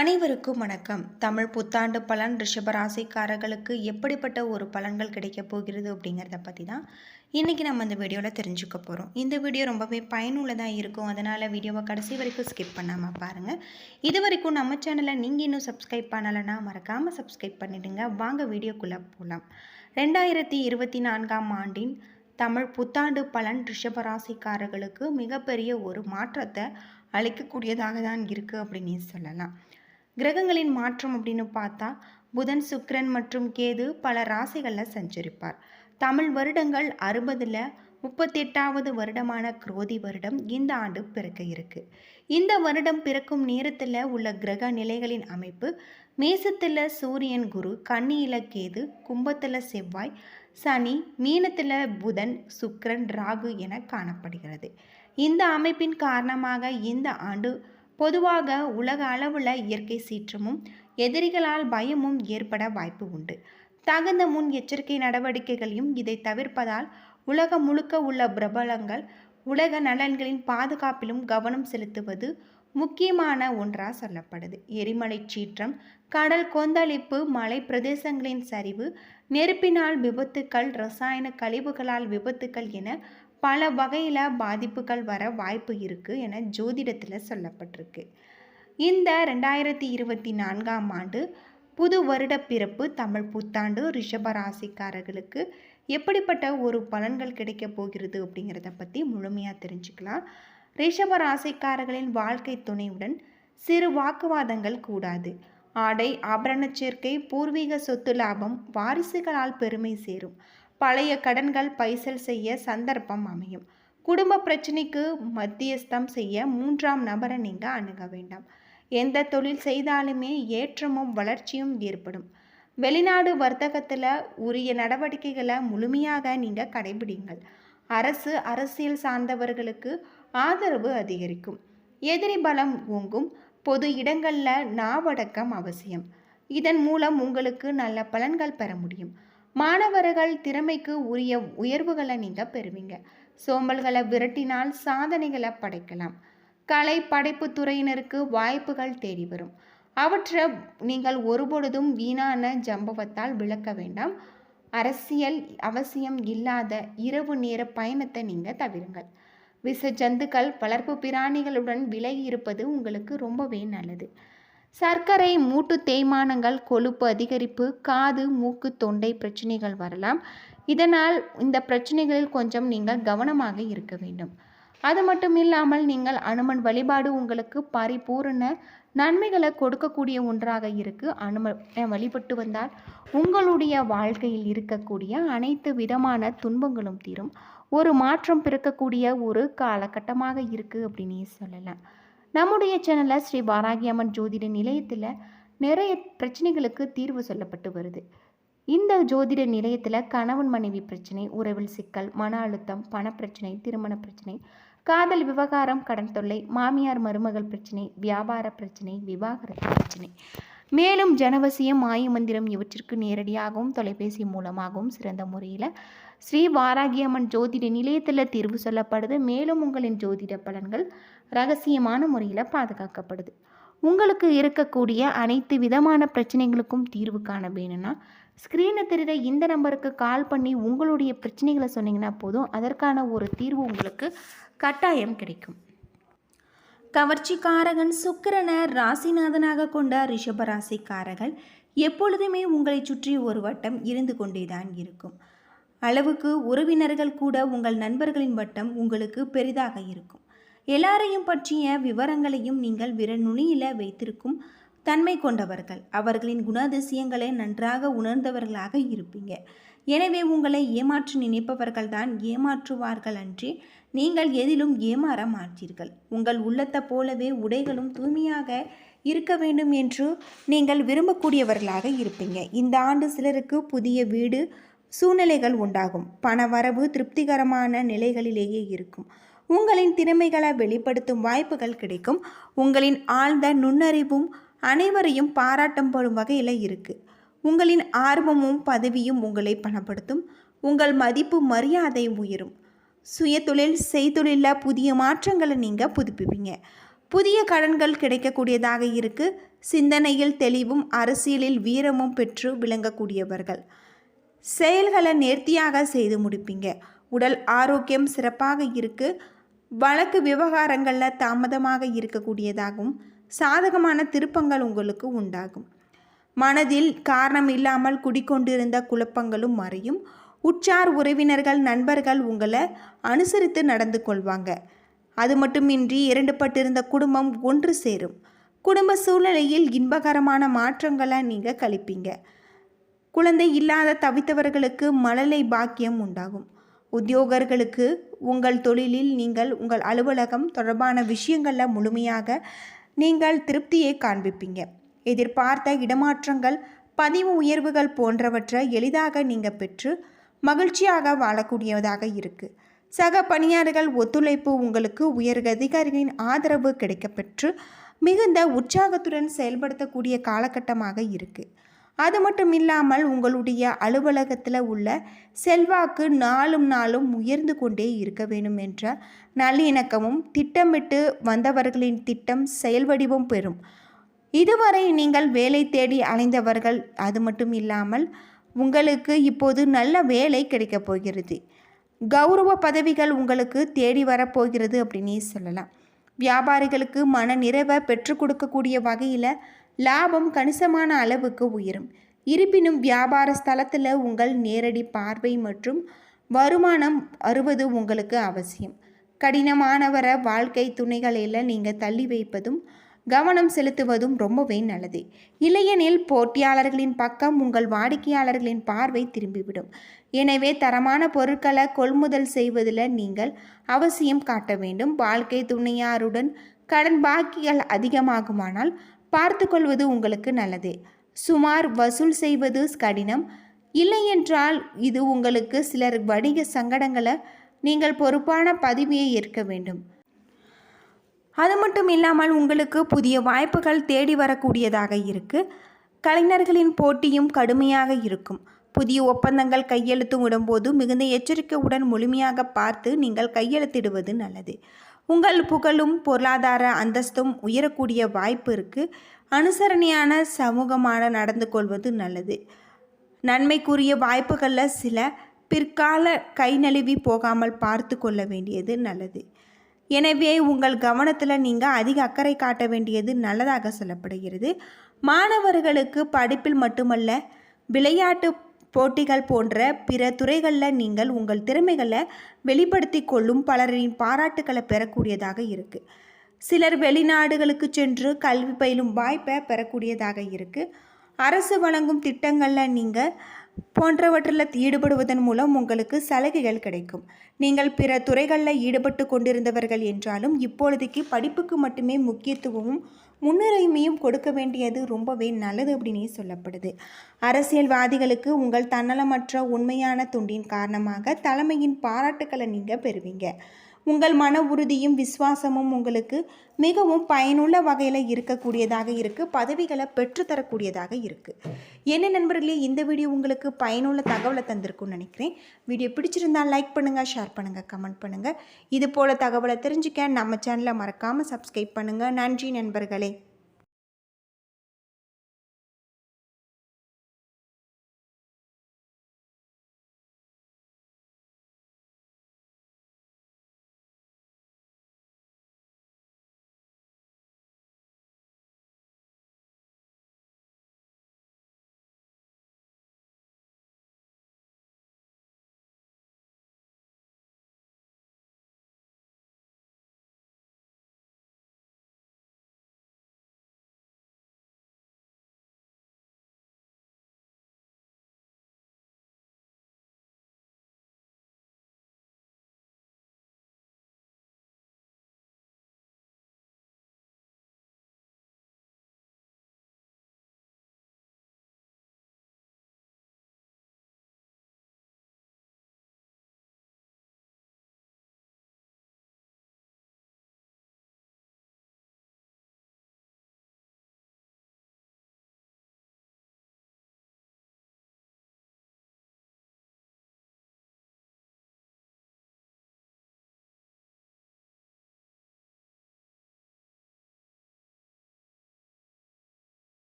அனைவருக்கும் வணக்கம். தமிழ் புத்தாண்டு பலன் ரிஷபராசிக்காரர்களுக்கு எப்படிப்பட்ட ஒரு பலன்கள் கிடைக்கப் போகிறது அப்படிங்கிறத பற்றி தான் இன்றைக்கி நம்ம இந்த வீடியோவில் தெரிஞ்சுக்க போகிறோம் இந்த வீடியோ ரொம்பவே பயனுள்ளதாக இருக்கும். அதனால் வீடியோவை கடைசி வரைக்கும் ஸ்கிப் பண்ணாமல் பாருங்கள் இது வரைக்கும் நம்ம சேனலை நீங்கள் இன்னும் சப்ஸ்கிரைப் பண்ணலைன்னா மறக்காமல் சப்ஸ்கிரைப் பண்ணிடுங்க. வாங்க வீடியோக்குள்ளே போகலாம் ரெண்டாயிரத்தி இருபத்தி நான்காம் ஆண்டின் தமிழ் புத்தாண்டு பலன் ரிஷபராசிக்காரர்களுக்கு மிகப்பெரிய ஒரு மாற்றத்தை அளிக்கக்கூடியதாக தான் இருக்குது அப்படின்னு சொல்லலாம். கிரகங்களின் மாற்றம் அப்படின்னு பார்த்தா புதன் சுக்ரன் மற்றும் கேது பல ராசிகளில் சஞ்சரிப்பார். தமிழ் வருடங்கள் அறுபதில் முப்பத்தெட்டாவது வருடமான குரோதி வருடம் இந்த ஆண்டு பிறக்க இருக்கு. இந்த வருடம் பிறக்கும் நேரத்தில் உள்ள கிரக நிலைகளின் அமைப்பு மேசத்தில் சூரியன் குரு கன்னியில கேது கும்பத்தில் செவ்வாய் சனி மீனத்தில் புதன் சுக்ரன் ராகு என காணப்படுகிறது. இந்த அமைப்பின் காரணமாக இந்த ஆண்டு பொதுவாக உலக அளவில் இயற்கை சீற்றமும் எதிரிகளால் பயமும் ஏற்பட வாய்ப்பு உண்டு. தகுந்த முன் எச்சரிக்கை நடவடிக்கைகளையும் இதை தவிர்ப்பதால் உலகம் முழுக்க உள்ள பிரபலங்கள் உலக நலன்களின் பாதுகாப்பிலும் கவனம் செலுத்துவது முக்கியமான ஒன்றாக சொல்லப்படுது. எரிமலை சீற்றம் கடல் கொந்தளிப்பு மலை பிரதேசங்களின் சரிவு நெருப்பினால் விபத்துக்கள் ரசாயன கழிவுகளால் விபத்துக்கள் என பல வகையில் பாதிப்புகள் வர வாய்ப்பு இருக்குது என ஜோதிடத்தில் சொல்லப்பட்டிருக்கு. இந்த ரெண்டாயிரத்தி இருபத்தி நான்காம் ஆண்டு புது வருட பிறப்பு தமிழ் புத்தாண்டு ரிஷபராசிக்காரர்களுக்கு எப்படிப்பட்ட ஒரு பலன்கள் கிடைக்க போகிறது அப்படிங்கிறத பற்றி முழுமையாக தெரிஞ்சுக்கலாம். ரிஷபராசிக்காரர்களின் வாழ்க்கை துணையுடன் சிறு வாக்குவாதங்கள் கூடாது. ஆடை ஆபரண சேர்க்கை பூர்வீக சொத்து லாபம் வாரிசுகளால் பெருமை சேரும். பழைய கடன்கள் பைசல் செய்ய சந்தர்ப்பம் அமையும். குடும்ப பிரச்சனைக்கு மத்தியஸ்தம் செய்ய மூன்றாம் நபரை நீங்கள் அணுக வேண்டாம். எந்த தொழில் செய்தாலுமே ஏற்றமும் வளர்ச்சியும் ஏற்படும். வெளிநாடு வர்த்தகத்தில் உரிய நடவடிக்கைகளை முழுமையாக நீங்கள் கடைபிடிங்கள். அரசு அரசியல் சார்ந்தவர்களுக்கு ஆதரவு அதிகரிக்கும். எதிரி பலம் ஓங்கும். பொது இடங்களில் நாவடக்கம் அவசியம். இதன் மூலம் உங்களுக்கு நல்ல பலன்கள் பெற முடியும். மாணவர்கள் திறமைக்கு உரிய உயர்வுகளை நீங்கள் பெறுவீங்க. சோம்பல்களை விரட்டினால் சாதனைகளை படைக்கலாம். கலை படைப்பு துறையினருக்கு வாய்ப்புகள் தேடி வரும். அவற்றை நீங்கள் ஒருபொழுதும் வீணான ஜம்பவத்தால் விளக்க வேண்டாம். அரசியல் அவசியம் இல்லாத இரவு நேர பயணத்தை நீங்கள் தவிருங்கள். விச ஜந்துக்கள் வளர்ப்பு பிராணிகளுடன் விலகி இருப்பது உங்களுக்கு ரொம்பவே நல்லது. சர்க்கரை மூட்டு தேய்மானங்கள் கொழுப்பு அதிகரிப்பு காது மூக்கு தொண்டை பிரச்சனைகள் வரலாம். இதனால் இந்த பிரச்சனைகளில் கொஞ்சம் நீங்கள் கவனமாக இருக்க வேண்டும். அது மட்டும் இல்லாமல் நீங்கள் அனுமன் வழிபாடு உங்களுக்கு பரிபூரண நன்மைகளை கொடுக்கக்கூடிய ஒன்றாக இருக்கு. அனும வழிபட்டு வந்தால் உங்களுடைய வாழ்க்கையில் இருக்கக்கூடிய அனைத்து விதமான துன்பங்களும் தீரும். ஒரு மாற்றம் பிறக்கக்கூடிய ஒரு காலகட்டமாக இருக்குது அப்படின்னு சொல்லலாம். நம்முடைய சேனலில் ஸ்ரீ வாராகியம்மன் ஜோதிட நிலையத்தில் நிறைய பிரச்சனைகளுக்கு தீர்வு சொல்லப்பட்டு வருது. இந்த ஜோதிட நிலையத்தில் கணவன் மனைவி பிரச்சனை உறவில் சிக்கல் மன அழுத்தம் பணப்பிரச்சனை திருமண பிரச்சனை காதல் விவகாரம் கடன் தொல்லை மாமியார் மருமகள் பிரச்சனை வியாபார பிரச்சனை விவாகரத்து பிரச்சனை. மேலும் ஜனவசியம் மாயமந்திரம் இவற்றிற்கு நேரடியாகவும் தொலைபேசி மூலமாகவும் சிறந்த முறையில் ஸ்ரீ வாராகியம்மன் ஜோதிட நிலையத்தில் தீர்வு சொல்லப்படுது. மேலும் உங்களின் ஜோதிட பலன்கள் ரகசியமான முறையில் பாதுகாக்கப்படுது. உங்களுக்கு இருக்கக்கூடிய அனைத்து விதமான பிரச்சனைகளுக்கும் தீர்வு காண வேணும்னா ஸ்க்ரீனை தெரிகிற இந்த நம்பருக்கு கால் பண்ணி உங்களுடைய பிரச்சனைகளை சொன்னீங்கன்னா போதும். அதற்கான ஒரு தீர்வு உங்களுக்கு கட்டாயம் கிடைக்கும். கவர்ச்சிக்காரகன் சுக்கிரனை ராசிநாதனாக கொண்ட ரிஷபராசிக்காரர்கள் எப்பொழுதுமே உங்களை சுற்றி ஒரு வட்டம் இருந்து கொண்டேதான் இருக்கும். அளவுக்கு உறவினர்கள் கூட உங்கள் நண்பர்களின் வட்டம் உங்களுக்கு பெரிதாக இருக்கும். எல்லாரையும் பற்றிய விவரங்களையும் நீங்கள் விரல் நுனியில் வைத்திருக்கும் தன்மை கொண்டவர்கள். அவர்களின் குணாதிசயங்களை நன்றாக உணர்ந்தவர்களாக இருப்பீங்க. எனவே உங்களை ஏமாற்ற நினைப்பவர்கள்தான் ஏமாற்றுவார்கள் அன்றி நீங்கள் எதிலும் ஏமாற மாட்டீர்கள். உங்கள் உள்ளத்தை போலவே உடைகளும் தூய்மையாக இருக்க வேண்டும் என்று நீங்கள் விரும்பக்கூடியவர்களாக இருப்பீங்க. இந்த ஆண்டு சிலருக்கு புதிய வீடு சூழ்நிலைகள் உண்டாகும். பண வரவு திருப்திகரமான நிலைகளிலேயே இருக்கும். உங்களின் திறமைகளை வெளிப்படுத்தும் வாய்ப்புகள் கிடைக்கும். உங்களின் ஆழ்ந்த நுண்ணறிவும் அனைவரையும் பாராட்டப்படும் வகையில் இருக்குது உங்களின் ஆர்வமும் பதவியும் உங்களை பணப்படுத்தும். உங்கள் மதிப்பு மரியாதை உயரும். சுயதொழில் செய்தொழிலில் புதிய மாற்றங்களை நீங்கள் புதுப்பிப்பீங்க. புதிய கடன்கள் கிடைக்கக்கூடியதாக இருக்குது சிந்தனையில் தெளிவும் அரசியலில் வீரமும் பெற்று விளங்கக்கூடியவர்கள். செயல்களை நேர்த்தியாக செய்து முடிப்பீங்க. உடல் ஆரோக்கியம் சிறப்பாக இருக்கு. வழக்கு விவகாரங்களில் தாமதமாக இருக்கக்கூடியதாகவும் சாதகமான திருப்பங்கள் உங்களுக்கு உண்டாகும். மனதில் காரணம் இல்லாமல் குடிக்கொண்டிருந்த குழப்பங்களும் மறையும். உற்றார் உறவினர்கள் நண்பர்கள் உங்களை அனுசரித்து நடந்து கொள்வாங்க. அது மட்டுமின்றி இரண்டுபட்டிருந்த குடும்பம் ஒன்று சேரும். குடும்ப சூழ்நிலையில் இன்பகரமான மாற்றங்களை நீங்கள் கழிப்பீங்க. குழந்தை இல்லாத தவித்தவர்களுக்கு மழலை பாக்கியம் உண்டாகும். உத்தியோகர்களுக்கு உங்கள் தொழிலில் நீங்கள் உங்கள் அலுவலகம் தொடர்பான விஷயங்களில் முழுமையாக நீங்கள் திருப்தியை காண்பிப்பீங்க. எதிர்பார்த்த இடமாற்றங்கள் பதிவு உயர்வுகள் போன்றவற்றை எளிதாக நீங்கள் பெற்று மகிழ்ச்சியாக வாழக்கூடியதாக இருக்குது சக பணியாளர்கள் ஒத்துழைப்பு உங்களுக்கு உயர் அதிகாரிகளின் ஆதரவு கிடைக்கப்பெற்று மிகுந்த உற்சாகத்துடன் செயல்படுத்தக்கூடிய காலகட்டமாக இருக்குது அது மட்டும் இல்லாமல் உங்களுடைய அலுவலகத்தில் உள்ள செல்வாக்கு நாளும் நாளும் உயர்ந்து கொண்டே இருக்க வேண்டும் என்ற நல்லிணக்கமும் திட்டமிட்டு வந்தவர்களின் திட்டம் செயல்வடிவும் பெறும். இதுவரை நீங்கள் வேலை தேடி அலைந்தவர்கள் அது மட்டும் இல்லாமல் உங்களுக்கு இப்போது நல்ல வேலை கிடைக்கப் போகிறது. கௌரவ பதவிகள் உங்களுக்கு தேடி வரப்போகிறது அப்படின்னே சொல்லலாம். வியாபாரிகளுக்கு மன நிறைவை பெற்றுக் கொடுக்கக்கூடிய வகையில் லாபம் கணிசமான அளவுக்கு உயரும். இருப்பினும் வியாபார ஸ்தலத்தில் உங்கள் நேரடி பார்வை மற்றும் வருமானம் வருவது உங்களுக்கு அவசியம். கடினமானவர வாழ்க்கை துணைகளில் நீங்கள் தள்ளி வைப்பதும் கவனம் செலுத்துவதும் ரொம்பவே நல்லது. இல்லையெனில் போட்டியாளர்களின் பக்கம் உங்கள் வாடிக்கையாளர்களின் பார்வை திரும்பிவிடும். எனவே தரமான பொருட்களை கொள்முதல் செய்வதில் நீங்கள் அவசியம் காட்ட வேண்டும். வாழ்க்கை துணையாருடன் கடன் பாக்கிகள் அதிகமாகுமானால் பார்த்து கொள்வது உங்களுக்கு நல்லது. சுமார் வசூல் செய்வது கடினம். இல்லையென்றால் இது உங்களுக்கு சிலர் வணிக சங்கடங்களை நீங்கள் பொறுப்பான பதிவியை ஏற்க வேண்டும். அது மட்டும் இல்லாமல் உங்களுக்கு புதிய வாய்ப்புகள் தேடி வரக்கூடியதாக இருக்குது கலைஞர்களின் போட்டியும் கடுமையாக இருக்கும். புதிய ஒப்பந்தங்கள் கையெழுத்து விடும்போது மிகுந்த எச்சரிக்கையுடன் முழுமையாக பார்த்து நீங்கள் கையெழுத்திடுவது நல்லது. உங்கள் புகழும் பொருளாதார அந்தஸ்தும் உயரக்கூடிய வாய்ப்பு இருக்குது அனுசரணையான சமூகமாக நடந்து கொள்வது நல்லது. நன்மைக்குரிய வாய்ப்புகளில் சில பிற்கால கை நழுவி போகாமல் பார்த்து கொள்ள வேண்டியது நல்லது. எனவே உங்கள் கவனத்தில் நீங்கள் அதிக அக்கறை காட்ட வேண்டியது நல்லதாக சொல்லப்படுகிறது. மாணவர்களுக்கு படிப்பில் மட்டுமல்ல விளையாட்டு போட்டிகள் போன்ற பிற துறைகளில் நீங்கள் உங்கள் திறமைகளை வெளிப்படுத்தி கொள்ளும் பலரின் பாராட்டுக்களை பெறக்கூடியதாக இருக்குது சிலர் வெளிநாடுகளுக்கு சென்று கல்வி பயிலும் வாய்ப்பை பெறக்கூடியதாக இருக்குது அரசு வழங்கும் திட்டங்களில் நீங்கள் போன்றவற்றில் ஈடுபடுவதன் மூலம் உங்களுக்கு சலுகைகள் கிடைக்கும். நீங்கள் பிற துறைகளில் ஈடுபட்டு கொண்டிருந்தவர்கள் என்றாலும் இப்பொழுதைக்கு படிப்புக்கு மட்டுமே முக்கியத்துவமும் முன்னுரிமையும் கொடுக்க வேண்டியது ரொம்பவே நல்லது அப்படின்னே சொல்லப்படுது. அரசியல்வாதிகளுக்கு உங்கள் தன்னலமற்ற உண்மையான துண்டின் காரணமாக தலைமையின் பாராட்டுக்களை நீங்கள் பெறுவீங்க. உங்கள் மன உறுதியும் விசுவாசமும் உங்களுக்கு மிகவும் பயனுள்ள வகையில் இருக்கக்கூடியதாக இருக்குது பதவிகளை பெற்றுத்தரக்கூடியதாக இருக்குது என்ன நண்பர்களே இந்த வீடியோ உங்களுக்கு பயனுள்ள தகவலை தந்திருக்கும்னு நினைக்கிறேன். வீடியோ பிடிச்சிருந்தால் லைக் பண்ணுங்கள் ஷேர் பண்ணுங்கள் கமெண்ட் பண்ணுங்கள் இது போல் தகவலை தெரிஞ்சுக்க நம்ம சேனலை மறக்காமல் சப்ஸ்கிரைப் பண்ணுங்கள் நன்றி நண்பர்களே.